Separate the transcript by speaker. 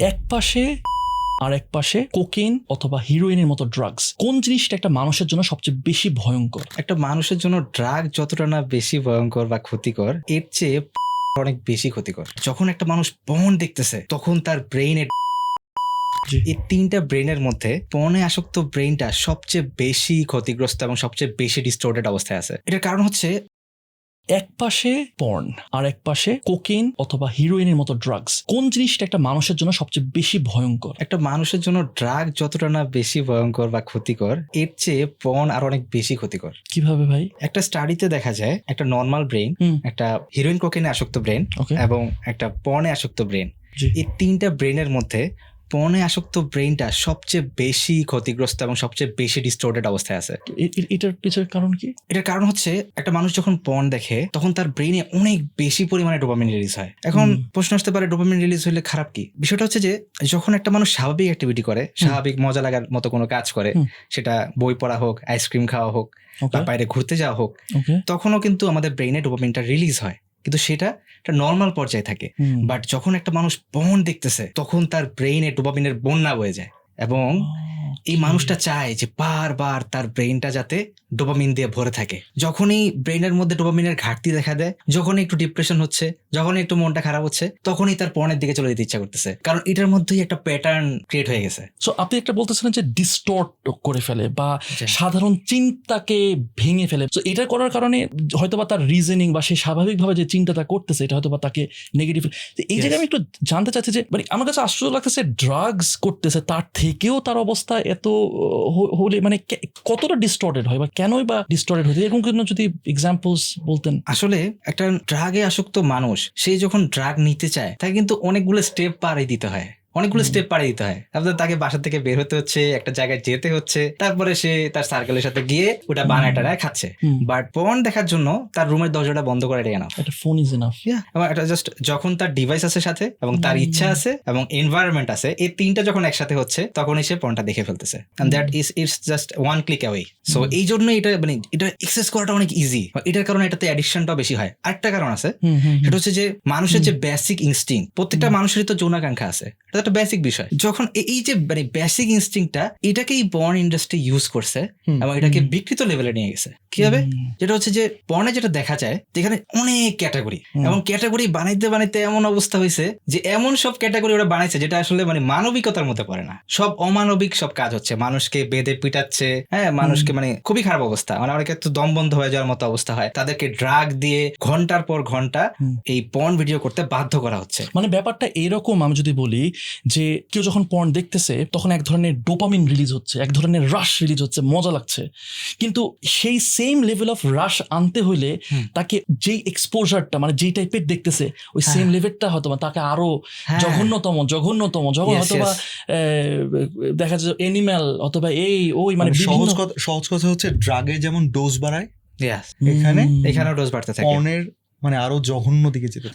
Speaker 1: এক পাশে আর এক পাশে কোকেন অথবা হিরোইনের মতো ড্রাগস কোন জিনিসটা একটা মানুষের জন্য সবচেয়ে বেশি ভয়ঙ্কর?
Speaker 2: একটা মানুষের জন্য ড্রাগ যতটা না বেশি ভয়ঙ্কর বা ক্ষতিকর এর চেয়ে অনেক বেশি ক্ষতিকর। যখন একটা মানুষ পণ দেখতেছে তখন তার ব্রেইনের। এই তিনটা ব্রেনের মধ্যে পণে আসক্ত ব্রেনটা সবচেয়ে বেশি ক্ষতিগ্রস্ত এবং সবচেয়ে বেশি ডিস্টোর্টেড অবস্থায় আছে। এটার কারণ হচ্ছে
Speaker 1: এক পাশে পর্ন আর এক পাশে কোকেন অথবা হিরোইনের মতো ড্রাগস কোন জিনিসটা একটা মানুষের জন্য সবচেয়ে বেশি ভয়ঙ্কর?
Speaker 2: একটা মানুষের জন্য ড্রাগ যতটা না বেশি ভয়ঙ্কর বা ক্ষতিকর এর চেয়ে পর্ন আর অনেক বেশি ক্ষতিকর।
Speaker 1: কীভাবে ভাই?
Speaker 2: একটা স্টাডিতে দেখা যায় একটা নর্মাল ব্রেন। একটা হিরোইন কোকেনে আসক্ত ব্রেন
Speaker 1: ওকে
Speaker 2: এবং একটা পর্নে আসক্ত ব্রেন। এই তিনটা ব্রেনের মধ্যে পণে আসক্ত ব্রেনটা সবচেয়ে বেশি ক্ষতিগ্রস্ত এবং সবচেয়ে বেশি ডিস্টোর্টেড অবস্থায় আছে।
Speaker 1: এটার পিছনের কারণ কি?
Speaker 2: এটার কারণ হচ্ছে একটা মানুষ যখন পণ দেখে তখন তার ব্রেনে অনেক বেশি পরিমাণে ডোপামিন রিলিজ হয়। এখন প্রশ্ন আসতে পারে ডোপামিন রিলিজ হলে খারাপ কি? বিষয়টা হচ্ছে যে যখন একটা মানুষ স্বাভাবিক অ্যাক্টিভিটি করে স্বাভাবিক মজা লাগার মতো কোনো কাজ করে সেটা বই পড়া হোক আইসক্রিম খাওয়া হোক বা বাইরে ঘুরতে যাওয়া হোক তখনও কিন্তু আমাদের ব্রেনে ডোপামিনটা রিলিজ হয়। কিন্তু সেটা একটা নর্মাল পর্যায়ে থাকে। বাট যখন একটা মানুষ পণ দেখতেছে তখন তার ব্রেইনে ডোপামিনের বন্যা বয়ে যায়। এবং এই মানুষটা চায় যে বারবার তার ব্রেইনটা যাতে ডোপামিন দিয়ে ভরে থাকে। যখনই ব্রেইনের মধ্যে ডোপামিনের ঘাটতি দেখা দেয় যখনই একটু ডিপ্রেশন হচ্ছে যখনই একটু মনটা খারাপ হচ্ছে তখনই তার পণের দিকে চলে যেতে ইচ্ছা করতেছে। কারণ এটার মধ্যেই একটা প্যাটার্ন ক্রিয়েট হয়ে গেছে।
Speaker 1: সো আপনি একটা বলতেছিলেন যে ডিস্টর্ট করে ফেলে বা সাধারণ চিন্তাকে ভেঙে ফেলে। তো এটা করার কারণে হয়তোবা তার রিজনিং বা সে স্বাভাবিকভাবে যে চিন্তাটা করতেছে এটা হয়তোবা তাকে নেগেটিভ এই. জায়গায় আমি একটু জানতে চাচ্ছি যে মানে আমার কাছে আশ্চর্য লাগতেছে ড্রাগস করতেছে তার থেকেও তার অবস্থা এত হলে মানে কতটা ডিস্টর্টেড হয় বা কেনই বা ডিস্টর্টেড হয় এরকম কিন্তু যদি এক্সাম্পলস বলতেন।
Speaker 2: আসলে একটা ড্রাগে আসক্ত মানুষ, সে যখন ড্রাগ নিতে চায়, তাকে কিন্তু অনেকগুলো স্টেপ পাড়ি দিতে হয়। অনেকগুলো। স্টেপ পাড়ি দিতে হয়। তারপরে তাকে বাসা থেকে বের হতে হচ্ছে একটা জায়গায় যেতে হচ্ছে। তারপরে সে তার সার্কেলের সাথে গিয়ে ওটা বানায় টানায় খাচ্ছে। বাট পর্ন দেখার জন্য তার রুমের দরজাটা বন্ধ করে এটাই না
Speaker 1: একটা ফোন ইজ এনাফ
Speaker 2: এবং এটা জাস্ট যখন তার ডিভাইস আছে সাথে এবং তার ইচ্ছা আছে এবং এনভায়রনমেন্ট আছে এই তিনটা যখন একসাথে হচ্ছে তখনই সে পর্নটা দেখে ফেলতেছে। That is it's just one click away so এই জন্য এটা মানে এটা এক্সেস করাটা অনেক ইজি এটার কারণে এটাতে অ্যাডিকশনটাও বেশি হয়। আরেকটা কারণ আছে সেটা হচ্ছে যে মানুষের যে বেসিক ইনস্টিং প্রত্যেকটা মানুষেরই তো যৌনাকাঙ্ক্ষা আছে। একটা বেসিক বিষয়। যখন এই যে মানে বেসিক ইনস্টিংটা এটাকেই বর্ন ইন্ডাস্ট্রি ইউজ করছে এবং এটাকে বিকৃত লেভেলে নিয়ে গেছে। কীভাবে?
Speaker 1: হুম,
Speaker 2: যেটা হচ্ছে যে পর্নে যেটা দেখা যায় যেখানে অনেক ক্যাটাগরি এবং ক্যাটাগরি বানাইতে বানাইতে এমন অবস্থা হয়েছে যে এমন সব ক্যাটাগরি ওরা বানাইছে যেটা আসলে মানে মানবিকতার মধ্যে পড়ে না। সব অমানবিক সব কাজ হচ্ছে। মানুষকে বেঁধে পিটাচ্ছে হ্যাঁ মানুষকে মানে খুবই খারাপ অবস্থা। মানে অনেকে তো দম বন্ধ হয়ে যাওয়ার মতো অবস্থা হয়। তাদেরকে ড্রাগ দিয়ে ঘণ্টার পর
Speaker 1: ঘণ্টা
Speaker 2: এই পর্ন ভিডিও করতে বাধ্য করা হচ্ছে।
Speaker 1: মানে ব্যাপারটা এরকম আমি যদি বলি যে কেউ যখন পর্ন দেখতেছে তখন এক ধরনের ডোপামিন রিলিজ হচ্ছে এক ধরনের রাশ রিলিজ হচ্ছে মজা লাগছে কিন্তু সেই সেম লেভেল অফ রাশ আনতে হলে তাকে যেই এক্সপোজারটা মানে যেই টাইপের দেখতেছে ওই
Speaker 2: হ্যাঁ।
Speaker 1: সেম লেভেলটা হয়তো বা তাকে আরও
Speaker 2: হ্যাঁ।
Speaker 1: জঘন্যতম জঘন্যতম যখন হয়তো বা দেখা যায় এনিম্যাল অথবা এই ওই মানে
Speaker 3: মানে সহজ কথা সহজ কথা হচ্ছে ড্রাগের যেমন ডোজ বাড়ায়. এখানে
Speaker 2: এখানেও ডোজ বাড়তে থাকে
Speaker 3: মানে আরও জঘন্য দিকে যেতে